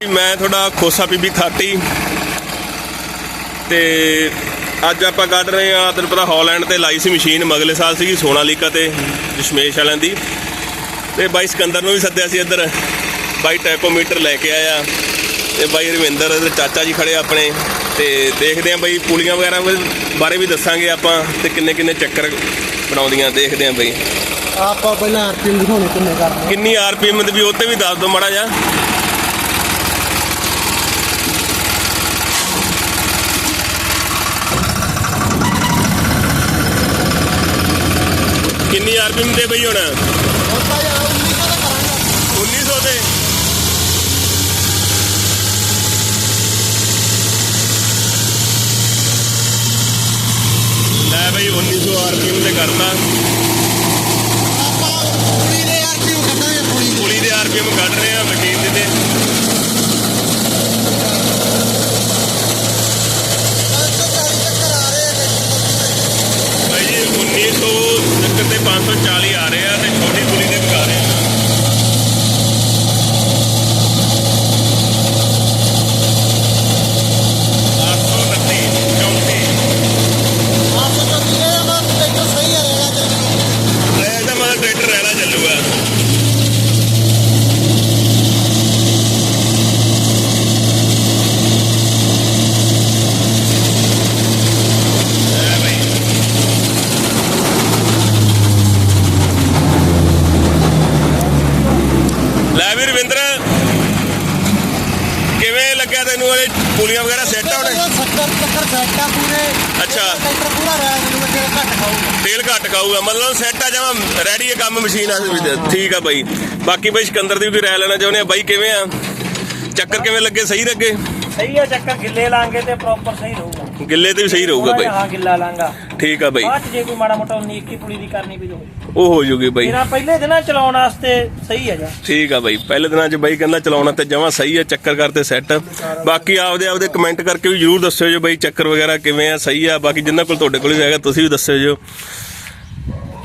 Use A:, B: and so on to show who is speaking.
A: ਮੈਂ ਤੁਹਾਡਾ ਖੋਸਾ ਪੀਬੀ 30 ਤੇ ਅੱਜ ਆਪਾਂ ਕੱਢ ਰਹੇ ਆ ਤੈਨੂੰ ਪਤਾ ਹਾਲੈਂਡ ਤੇ ਲਾਈ ਸੀ ਮਸ਼ੀਨ ਮਗਲੇ ਸਾਲ ਸੀਗੀ ਸੋਨਾਲੀਕਾ ਤੇ ਦਸ਼ਮੇਸ਼ ਵਾਲਿਆਂ ਦੀ। ਤੇ ਬਾਈ ਸਿਕੰਦਰ ਨੂੰ ਵੀ ਸੱਦਿਆ ਸੀ ਇੱਧਰ ਬਾਈ ਟੈਕੋਮੀਟਰ ਲੈ ਕੇ ਆਇਆ ਤੇ ਬਾਈ ਰਵਿੰਦਰ ਤੇ ਚਾਚਾ ਜੀ ਖੜੇ ਆਪਣੇ ਤੇ ਦੇਖਦੇ ਆ ਬਾਈ ਪੁਲੀਆਂ ਵਗੈਰਾ ਬਾਰੇ ਵੀ ਦੱਸਾਂਗੇ ਆਪਾਂ ਤੇ ਕਿੰਨੇ ਕਿੰਨੇ ਚੱਕਰ ਬਣਾਉਂਦੀਆਂ ਦੇਖਦੇ ਆ ਬਾਈ।
B: ਆਪਾਂ ਪਹਿਲਾਂ ਆਰਪੀਐਮ ਦਿਖਾਉਣੇ ਕਿੰਨੇ ਕਰਦੇ
A: ਕਿੰਨੀ ਆਰਪੀਐਮ ਦੀ ਵੀ ਉੱਤੇ ਵੀ ਦੱਸ ਦਿਓ ਮਾੜਾ ਜਿਹਾ। ਕਿੰਨੀ ਆਰਪੀਐਮ ਤੇ ਬਈ ਹੁਣ। 1900 ਤੇ ਲੈ ਬਈ 1900 ਆਰਪੀਐਮ ਤੇ ਕਰਤਾ।
B: ਦੇ ਦੇ।
A: ਪੁਲੀ ਦੇ ਆਰਪੀਐਮ ਕੱਢ ਰਹੇ ਆ ਮਸ਼ੀਨ ਦੇ ਤੇ
B: ਚੱਕਰ ਆ ਰਹੇ ਨੇ
A: ਭਾਈ ਜੀ 1900 ਚੱਕਰ ਤੇ 540 ਆ ਰਹੇ ਆ ਤੇ ਛੋਟੀ ਪੁਲੀ ਦੇ ਵਿਕਾ ਰਹੇ ਆ ਅੱਠ ਸੌ ਉਨੱਤੀ, ਚੌਂਤੀ।
B: ਆਪਸ ਵਿੱਚ ਵੀਰੇ ਮੈਂ ਟਰੈਕਟਰ ਸਹੀ ਆ ਰਿਹਾ ਚੱਲ
A: ਇਹ ਤਾਂ ਮਤਲਬ ਟਰੈਕਟਰ ਰਹਿਣਾ ਚੱਲੂਗਾ ਲੈ ਬਈ ਲੈ ਵੀ ਰਵਿੰਦਰ ਕਿਵੇਂ ਲੱਗਿਆ ਤੈਨੂੰ ਇਹ ਪੁਲੀਆਂ ਵਗੈਰਾ ਸੈੱਟ ਆ ਉਹਨੇ
B: 70 ਚੱਕਰ ਸੈੱਟ ਆ ਪੂਰੇ।
A: ਅੱਛਾ।
B: ਟਰੈਕਟਰ ਪੂਰਾ ਰਹਿ ਮੈਨੂੰ ਤੇਲ ਘੱਟ ਖਾਊਗਾ।
A: ਤੇਲ ਘੱਟ ਖਾਊਗਾ ਮਤਲਬ ਸੈੱਟ ਆ ਜਾਵਾਂ ਰੈਡੀ ਹੈ ਕੰਮ ਮਸ਼ੀਨ ਆ ਠੀਕ ਆ ਬਾਈ। ਬਾਕੀ ਬਾਈ ਸਿਕੰਦਰ ਦੀ ਵੀ ਰਾਇ ਲੈਣਾ ਚਾਹੁੰਦੇ ਆ। ਬਾਈ ਕਿਵੇਂ ਆ? ਚੱਕਰ ਕਿਵੇਂ ਲੱਗੇ? ਸਹੀ ਲੱਗੇ?
C: ਸਹੀ ਆ ਚੱਕਰ ਗਿੱਲੇ ਲਾਂਗੇ ਤੇ ਪ੍ਰੋਪਰ ਸਹੀ ਰਹੂਗਾ।
A: ਗਿੱਲੇ ਤੇ ਵੀ ਸਹੀ ਰਹੂਗਾ ਬਾਈ।
C: ਹਾਂ ਗਿੱਲਾ ਲਾਂਗਾ
A: ਠੀਕ ਆ ਬਾਈ।
C: ਬਾਅਦ 'ਚ ਜੇ ਕੋਈ ਮਾੜਾ ਮੋਟਾ 19 21 ਪੁਲੀ ਦੀ ਕਰਨੀ ਵੀ ਹੋਵੇ।
A: ਉਹ ਹੋ ਜੂਗੀ ਬਾਈ।
C: ਮੇਰਾ ਪਹਿਲੇ ਦਿਨਾਂ ਚਲਾਉਣ ਵਾਸਤੇ ਸਹੀ ਆ ਜਾ?
A: ਠੀਕ ਆ ਬਾਈ। ਪਹਿਲੇ ਦਿਨਾਂ 'ਚ ਬਾਈ ਕਹਿੰਦਾ ਚਲਾਉਣਾ ਤੇ ਜਮਾਂ ਸਹੀ ਆ ਚੱਕਰ ਕਰਤੇ ਸੈੱਟ। ਬਾਕੀ ਆਪਦੇ ਆਪਦੇ ਕਮੈਂਟ ਕਰਕੇ ਵੀ ਜਰੂਰ ਦੱਸਿਓ ਜੋ ਬਾਈ ਚੱਕਰ ਵਗੈਰਾ ਕਿਵੇਂ ਆ ਸਹੀ ਆ। ਬਾਕੀ ਜਿੰਨਾਂ ਕੋਲ ਤੁਹਾਡੇ ਕੋਲ ਵੀ ਹੈਗਾ ਤੁਸੀਂ ਵੀ ਦੱਸਿਓ ਜੋ।